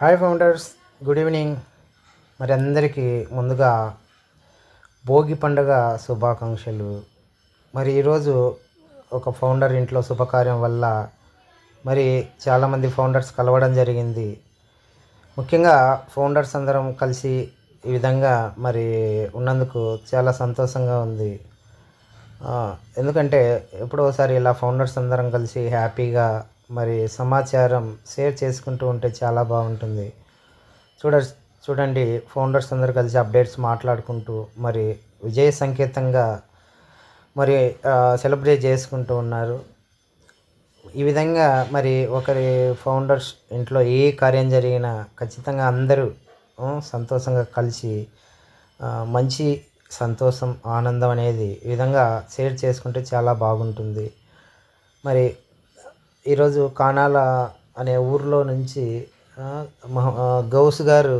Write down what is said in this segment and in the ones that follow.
Hi founders good evening మరి అందరికీ ముందుగా భోగి పండుగ శుభాకాంక్షలు. మరి ఈరోజు ఒక ఫౌండర్ ఇంట్లో శుభకార్యం వల్ల మరి చాలామంది ఫౌండర్స్ కలవడం జరిగింది. ముఖ్యంగా ఫౌండర్స్ అందరం కలిసి ఈ విధంగా మరి ఉన్నందుకు చాలా సంతోషంగా ఉంది. ఎందుకంటే ఎప్పుడో ఒకసారి ఇలా ఫౌండర్స్ అందరం కలిసి హ్యాపీగా మరి సమాచారం షేర్ చేసుకుంటూ ఉంటే చాలా బాగుంటుంది. చూడ చూడండి ఫౌండర్స్ అందరు కలిసి అప్డేట్స్ మాట్లాడుకుంటూ మరి విజయ సంకేతంగా మరి సెలబ్రేట్ చేసుకుంటూ ఉన్నారు. ఈ విధంగా మరి ఒకరి ఫౌండర్స్ ఇంట్లో ఏ కార్యం జరిగినా ఖచ్చితంగా అందరూ సంతోషంగా కలిసి మంచి సంతోషం ఆనందం అనేది ఈ విధంగా షేర్ చేసుకుంటే చాలా బాగుంటుంది. మరి ఈరోజు కానాల అనే ఊర్లో నుంచి మహ- గౌస్ గారు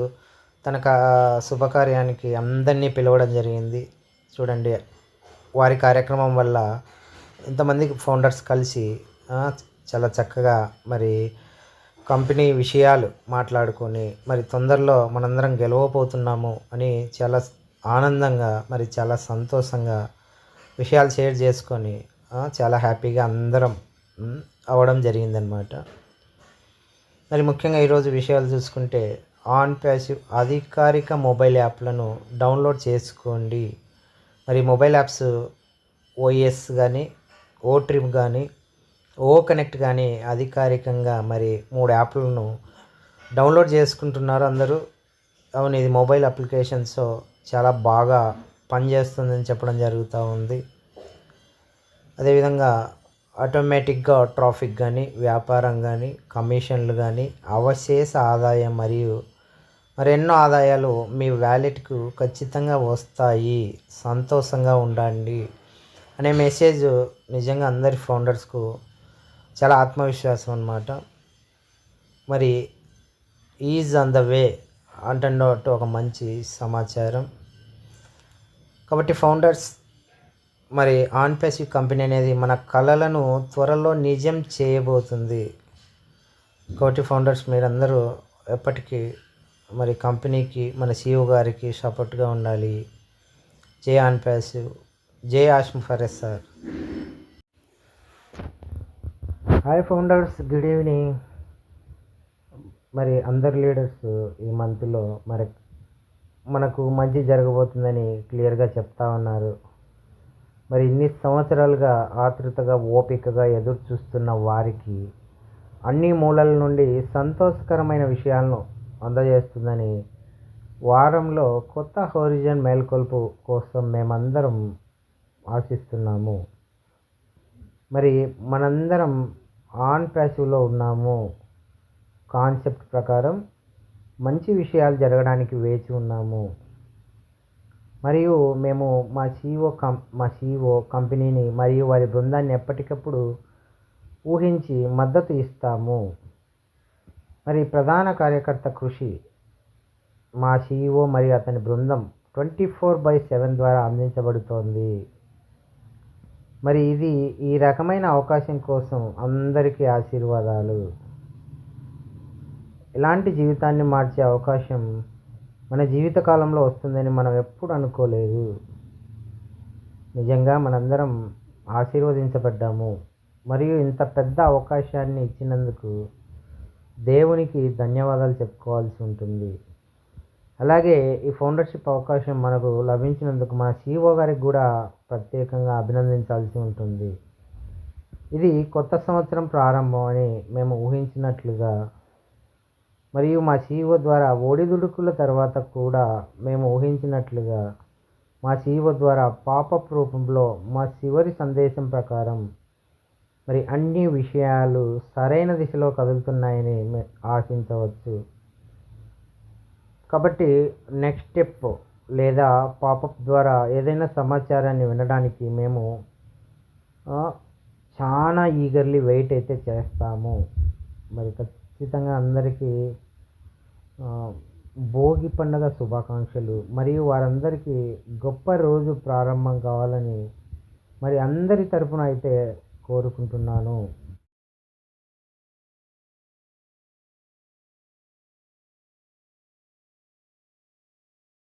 తన కా- శుభకార్యానికి అందరినీ పిలవడం జరిగింది. చూడండి వారి కార్యక్రమం వల్ల ఇంతమంది ఫౌండర్స్ కలిసి చాలా చక్కగా మరి కంపెనీ విషయాలు మాట్లాడుకొని మరి తొందరలో మనందరం గెలవబోతున్నాము అని చాలా ఆనందంగా మరి చాలా సంతోషంగా విషయాలు షేర్ చేసుకొని చాలా హ్యాపీగా అందరం అవ్వడం జరిగిందనమాట. మరి ముఖ్యంగా ఈరోజు విషయాలు చూసుకుంటే ఆన్ ప్యాసివ్ అధికారిక మొబైల్ యాప్లను డౌన్లోడ్ చేసుకోండి. మరి మొబైల్ యాప్స్ ఓఎస్ కానీ ఓ ట్రిప్ కానీ ఓ కనెక్ట్ కానీ అధికారికంగా మరి మూడు యాప్లను డౌన్లోడ్ చేసుకుంటున్నారు అందరూ. అవును ఇది మొబైల్ అప్లికేషన్స్ చాలా బాగా పనిచేస్తుందని చెప్పడం జరుగుతూ ఉంది. అదేవిధంగా ఆటోమేటిక్గా ట్రాఫిక్ కానీ వ్యాపారం కానీ కమిషన్లు కానీ అవశేష ఆదాయం మరియు మరెన్నో ఆదాయాలు మీ వ్యాలెట్కు ఖచ్చితంగా వస్తాయి. సంతోషంగా ఉండండి అనే మెసేజ్ నిజంగా అందరి ఫౌండర్స్కు చాలా ఆత్మవిశ్వాసం అన్నమాట. మరి ఈజ్ ఆన్ ద వే అంటున్నట్టు ఒక మంచి సమాచారం. కాబట్టి ఫౌండర్స్ మరి ఆన్ ప్యాసివ్ కంపెనీ అనేది మన కళలను త్వరలో నిజం చేయబోతుంది. కోటి ఫౌండర్స్ మీరందరూ ఎప్పటికీ మరి కంపెనీకి మన సీఈఓ గారికి సపోర్ట్గా ఉండాలి. జే on passive J ఆష్మ్ ఫరెస్ sir. Hi founders good evening. మరి అందరు లీడర్స్ ఈ మంత్లో మరి మనకు మంచి జరగబోతుందని క్లియర్గా చెప్తా ఉన్నారు. మరి ఇన్ని సంవత్సరాలుగా ఆతృతగా ఓపికగా ఎదురు చూస్తున్న వారికి అన్ని మూలల నుండి సంతోషకరమైన విషయాలను అందజేస్తుందని వారంలో కొత్త హోరిజన్ మేల్కొల్పు కోసం మేమందరం ఆశిస్తున్నాము. మరి మనందరం ఆన్ ప్యాసివ్లో ఉన్నాము. కాన్సెప్ట్ ప్రకారం మంచి విషయాలు జరగడానికి వేచి ఉన్నాము. మరియు మేము మా సీఈఓ కం మా సీఈఓ కంపెనీని మరియు వారి బృందాన్ని ఎప్పటికప్పుడు ఊహించి మద్దతు ఇస్తాము. మరి ప్రధాన కార్యకర్త కృషి మా సీఈఓ మరియు అతని బృందం ట్వంటీ ఫోర్ బై సెవెన్ ద్వారా అందించబడుతోంది. మరి ఇది ఈ రకమైన అవకాశం కోసం అందరికీ ఆశీర్వాదాలు. ఇలాంటి జీవితాన్ని మార్చే అవకాశం మన జీవితకాలంలో వస్తుందని మనం ఎప్పుడు అనుకోలేదు. నిజంగా మనందరం ఆశీర్వదించబడ్డాము. మరియు ఇంత పెద్ద అవకాశాన్ని ఇచ్చినందుకు దేవునికి ధన్యవాదాలు చెప్పుకోవాల్సి ఉంటుంది. అలాగే ఈ ఫౌండర్షిప్ అవకాశం మనకు లభించినందుకు మన సీఓ గారికి కూడా ప్రత్యేకంగా అభినందించాల్సి ఉంటుంది. ఇది కొత్త సంవత్సరం ప్రారంభం అని మేము ఊహించినట్లుగా మరియు మా సీఈఓ ద్వారా ఒడిదుడుకుల తర్వాత కూడా మేము ఊహించినట్లుగా మా సీఈఓ ద్వారా పాపప్ రూపంలో మా చివరి సందేశం ప్రకారం మరి అన్ని విషయాలు సరైన దిశలో కదులుతున్నాయని ఆశించవచ్చు. కాబట్టి నెక్స్ట్ స్టెప్ లేదా పాపప్ ద్వారా ఏదైనా సమాచారాన్ని వినడానికి మేము చాలా ఈగర్లీ వెయిట్ అయితే చేస్తాము. మరి ఖచ్చితంగా అందరికీ భోగి పండుగ శుభాకాంక్షలు. మరియు వారందరికీ గొప్ప రోజు ప్రారంభం కావాలని మరి అందరి తరపున అయితే కోరుకుంటున్నాను.